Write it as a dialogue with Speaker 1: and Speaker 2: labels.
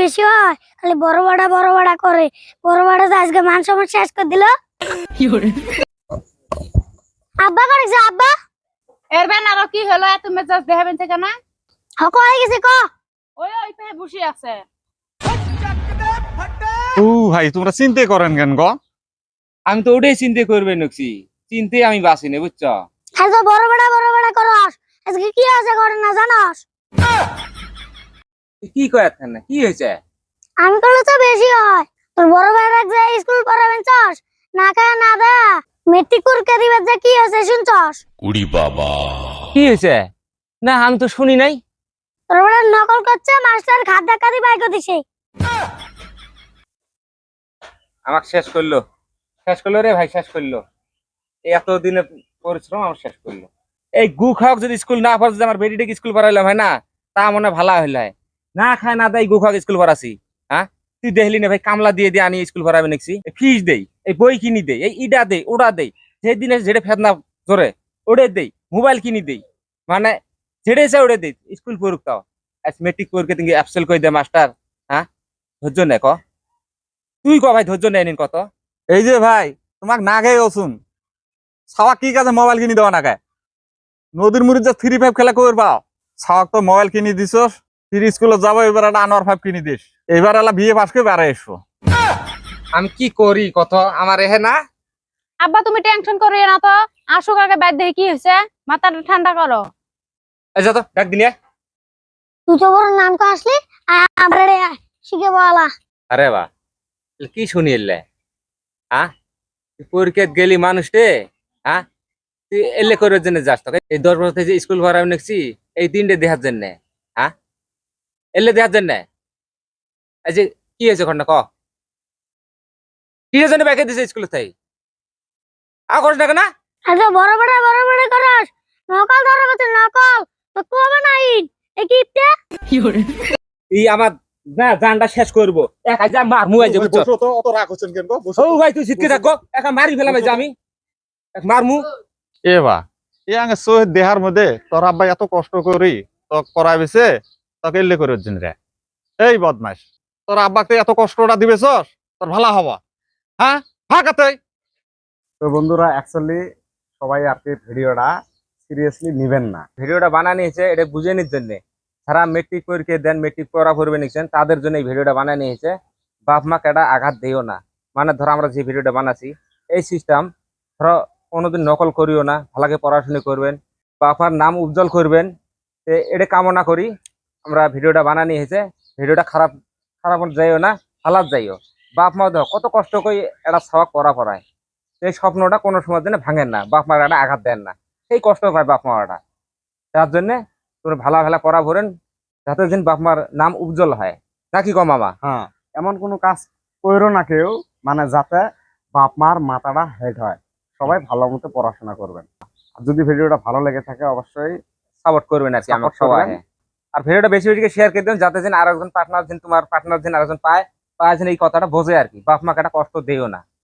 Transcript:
Speaker 1: বেশি হয় খালি বড় বড়া বড় বড়া করে। বড় বড়া তো আজকে মান সম্মান শেষ করে দিল? আব্বা করেছে আব্বা।
Speaker 2: এর বেন আরও কি হলো? এত মেজাজ দেখাবেন থেকে না?
Speaker 1: হক হয়ে গেছে ক।
Speaker 2: ওই ওই পেয়ে বসে আছে।
Speaker 3: ও ভাই তোমরা চিন্তা করেন কেন গো?
Speaker 4: আমি তো ওটাই চিন্তা করবে নকছি চিন্তে আমি বাসি নে বুঝছ?
Speaker 1: তো বড় বড়া বড় বড়া করস। আজকে কি আছে করে না জানাস?
Speaker 4: কি কয় কি হয়েছে?
Speaker 1: আমি করলে তো বেশি হয়। তোর বড় যে স্কুল পড়াবেন চস না খায় না দে। মেট্রিক পরীক্ষা দিবে যে কি হয়েছে শুনছস?
Speaker 5: উড়ি বাবা।
Speaker 4: কি হয়েছে? না আমি তো শুনি নাই।
Speaker 1: তোর বড় নকল করছে মাস্টার খাদ ধাক্কা দিয়ে বাইক দিছে।
Speaker 4: আমাকে শেষ করল। শেষ করল রে ভাই শেষ করল। এই এত দিনে পরিশ্রম আমার শেষ করল। এই গু খাওক যদি স্কুল না পড়ে যদি আমার বেটিটাকে স্কুল পড়াইলাম হয় না? তা মনে ভালো হইলে না খায়, না দেয় গু খাওক স্কুল পড়াছি হ্যাঁ তুই দেখলি না ভাই, কামলা দিয়ে দিয়ে আনি স্কুল পড়াবে নাকি ফিস দেই, এই বই কিনি দেই, এই ইডা দেই ওটা দেই, যেদিনে যেটা ফেদনা জোরে, ওড়ে দেই মোবাইল কিনি দেই। মানে যেটা ইচ্ছা ওড়ে দেই স্কুল পড়ুক তাও। আজ মেট্রিক পরীক্ষা তুমি অ্যাপসেল কই দে মাস্টার হ্যাঁ ধৈর্য নে ক। তুই ক ভাই, ধৈর্য নেই নিন কত?
Speaker 3: এই যে ভাই, তোমাক না গায়ে ওসুন সাওয়া কি কাজে মোবাইল কিনি দেওয়া না গায়ে নদীর মুড়ির যে থ্রি ফাইভ খেলা করবা সাওয়াক তো মোবাইল কিনি দিছ ফির স্কুলে যাব এবার একটা আনোয়ার ফাইভ কিনি দিস। এবার এলা বিয়ে পাস করে বেড়ে এসো।
Speaker 4: আমি কি করি কত আমার এহে না?
Speaker 2: আব্বা তুমি টেনশন করিও না তো। আসুক আগে বাইর দেখে কি হয়েছে। মাথাটা ঠান্ডা করো।
Speaker 4: এই যা তো ডাক
Speaker 1: তুই তো বড় নাম তো আসলি আমরা শিখে বলা।
Speaker 4: আরে বা কি শুনি এলে? হ্যাঁ তুই পরীক্ষা গেলি মানুষ রে হ্যাঁ তুই এলে করার জন্য যাস তো এই দশ বছর থেকে যে স্কুল ভরা নেছি এই তিনটে দেখার জন্য। এলে দেখার জন্য। এই যে কি হয়েছে খন্ড ক? কি জন্য ব্যাকে দিছে স্কুল থেকে? আ করিস না কেন?
Speaker 1: আজ তো বড় বড় বড় বড় করস। নকল ধরে বলছে নকল। তো কো হবে না ইন এই কিপটে
Speaker 4: এই আমার না জানটা শেষ করব। এক হাজার মার মুয়াই যাব
Speaker 3: বসো তো অত রাগ হচ্ছেন কেন গো? বসো
Speaker 4: ও ভাই তুই সিটকে থাকো একা মারি ফেলাম এই যে আমি। এক মারমু
Speaker 3: এ বা এ আগে সোহেদ দেহার মধ্যে তোর আব্বা এত কষ্ট করি তো করাইবেছে তোকে এলে করে দিন রে এই বদমাস তোর আব্বাকে এত কষ্টটা দিবেছ তোর ভালো হবা। হ্যাঁ? ফাঁকাতে
Speaker 6: তো বন্ধুরা অ্যাকচুয়ালি সবাই আর কি ভিডিওটা সিরিয়াসলি নেবেন না।
Speaker 4: ভিডিওটা বানানো হয়েছে এটা বুঝে নির জন্য। যারা মেট্রিক পরীক্ষা দেন মেট্রিক পড়া করবে নিচ্ছেন তাদের জন্য এই ভিডিওটা বানানো হয়েছে বাপ মা কেটা আঘাত দিও না। মানে ধরো আমরা যে ভিডিওটা বানাচ্ছি এই সিস্টেম ধরো কোনোদিন নকল করিও না, ভালোকে পড়াশোনা করবেন, বাপ মার নাম উজ্জ্বল করবেন এটা কামনা করি। আমরা ভিডিওটা বানানো হয়েছে ভিডিওটা খারাপ খারাপ যাইও না হালাত যাইও। বাপ মা দেখো কত কষ্ট করে একটা সবাক পড়া পড়ায়। এই স্বপ্নটা কোনো সময় জন্য ভাঙেন না বাপ মার একটা আঘাত দেন না। সেই কষ্ট পায় বাপ মারা তার জন্য তোমরা ভালো ভালো পড়া ভরেন যাতে যেন বাপ মার নাম উজ্জ্বল হয়। নাকি কম মামা?
Speaker 6: হ্যাঁ এমন কোনো কাজ করো না কেউ মানে যাতে বাপ মার মাথাটা হেড হয়। সবাই ভালো মতো পড়াশোনা করবেন। যদি ভিডিওটা ভালো লেগে থাকে অবশ্যই
Speaker 4: সাপোর্ট করবেন আর কি আমার সবাই। আর ভিডিওটা বেশি বেশি শেয়ার করে দেন যাতে যেন আরেকজন পার্টনার যেন তোমার পার্টনার যেন আরেকজন পায় পায় যেন এই কথাটা বোঝে আর কি। বাপ মাকে কষ্ট দিও না।